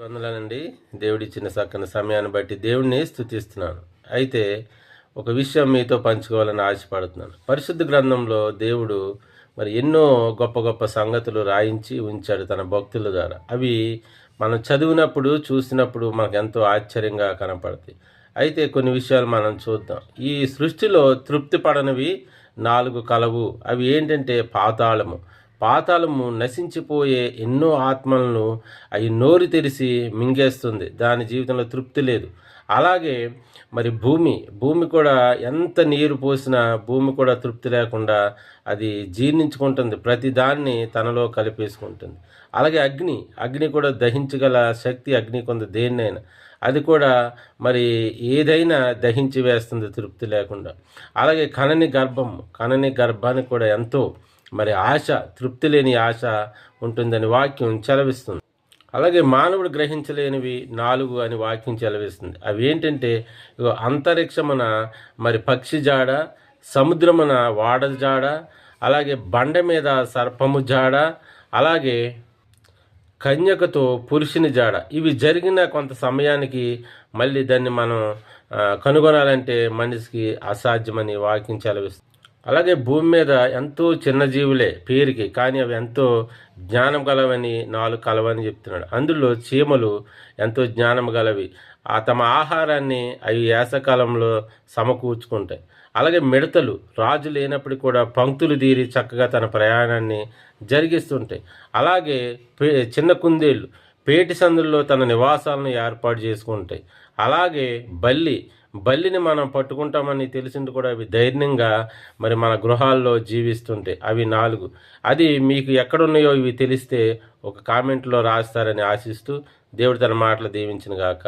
వందలానండి. దేవుడిచ్చిన చక్కని సమయాన్ని బట్టి దేవుడిని స్థుతిస్తున్నాను అయితే ఒక విషయం మీతో పంచుకోవాలని ఆశపడుతున్నాను. పరిశుద్ధ గ్రంథంలో దేవుడు మరి ఎన్నో గొప్ప గొప్ప సంగతులు రాయించి ఉంచాడు తన భక్తుల ద్వారా. అవి మనం చదివినప్పుడు చూసినప్పుడు మనకు ఎంతో ఆశ్చర్యంగా కనపడతాయి. అయితే కొన్ని విషయాలు మనం చూద్దాం. ఈ సృష్టిలో తృప్తి పడనివి నాలుగు కలవు. అవి ఏంటంటే పాతాళము. పాతాళము నశించిపోయే ఎన్నో ఆత్మలను అవి నోరు తెరిచి మింగేస్తుంది. దాని జీవితంలో తృప్తి లేదు. అలాగే మరి భూమి భూమి కూడా ఎంత నీరు పోసినా భూమి కూడా తృప్తి లేకుండా అది జీర్ణించుకుంటుంది. ప్రతి దాన్ని తనలో కలిపేసుకుంటుంది. అలాగే అగ్ని అగ్ని కూడా దహించగల శక్తి అగ్ని కొంత దేన్నైనా. అది కూడా మరి ఏదైనా దహించి వేస్తుంది తృప్తి లేకుండా. అలాగే కనని గర్భం కనని గర్భానికి కూడా ఎంతో మరి ఆశ తృప్తి లేని ఆశ ఉంటుందని వాక్యం చెలవిస్తుంది. అలాగే మానవుడు గ్రహించలేనివి నాలుగు అని వాక్యం చెలవిస్తుంది. అవి ఏంటంటే ఇగో అంతరిక్షమున మరి పక్షి జాడ సముద్రమున వాడ జాడ అలాగే బండ మీద సర్పము జాడ అలాగే కన్యకతో పురుషుని జాడ. ఇవి జరిగిన కొంత సమయానికి మళ్ళీ దాన్ని మనం కనుగొనాలంటే మనిషికి అసాధ్యమని వాక్యం చెలవిస్తుంది. అలాగే భూమి మీద ఎంతో చిన్న జీవులే పేరుకి కానీ అవి ఎంతో జ్ఞానం గలవని నాలుగు కలవని చెప్తున్నాడు. అందులో చీమలు ఎంతో జ్ఞానం గలవి. ఆ తమ ఆహారాన్ని అవి వేసకాలంలో సమకూర్చుకుంటాయి. అలాగే మిడతలు రాజు లేనప్పటికీ కూడా పంక్తులు తీరి చక్కగా తన ప్రయాణాన్ని జరిగిస్తుంటాయి. అలాగే పే చిన్న కుందేళ్ళు పేటి సందుల్లో తన నివాసాలను ఏర్పాటు చేసుకుంటాయి. అలాగే బల్లి బల్లిని మనం పట్టుకుంటామని తెలిసింది కూడా అవి ధైర్యంగా మరి మన గృహాల్లో జీవిస్తుంటాయి అవి నాలుగు. అది మీకు ఎక్కడున్నాయో ఇవి తెలిస్తే ఒక కామెంట్లో రాస్తారని ఆశిస్తూ దేవుడు తన మాటలు దీవించిన గాక.